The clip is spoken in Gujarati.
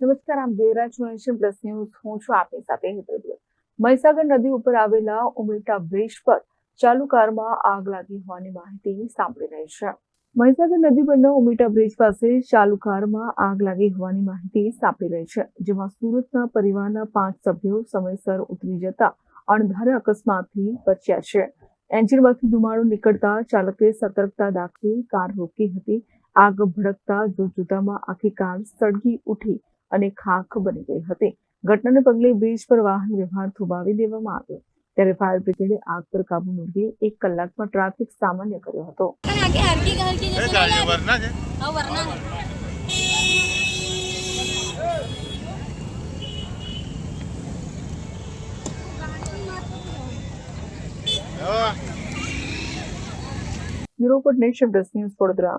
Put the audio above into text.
નમસ્કાર, આમ રહ્યા નેશન પ્લસ ન્યૂઝ. હું છું આપની સાથે હેતલ. મહીસાગર નદી ઉપર આવેલા ઉમેટા બ્રિજ પર ચાલુ કારમાં આગ લાગી હોવાની માહિતી સાંભળી રહી છે. મહીસાગર નદી પરના ઉમેટા બ્રિજ પાસે ચાલુ કારમાં આગ લાગી હોવાની માહિતી સાંભળી રહી છે, જેમાં સુરતના પરિવારના પાંચ સભ્યો સમયસર ઉતરી જતા અણધારે અકસ્માતથી બચ્યા છે. એન્જિનમાંથી ધુમાડો નીકળતા ચાલકે સતર્કતા દાખવી કાર રોકી હતી. આગ ભડકતા જોતજોતામાં આખી કાર સળગી ઉઠી અને ખાખ બની ગઈ હતી. ઘટનાને પગલે બ્રિજ પર વાહન વ્યવહાર થોભાવી દેવામાં આવ્યો. ત્યારે ફાયર બ્રિગેડે આગ પર કાબુ મેળવી એક કલાકમાં ટ્રાફિક સામાન્ય કર્યો હતો. Bureau Nation Plus News Vadodara.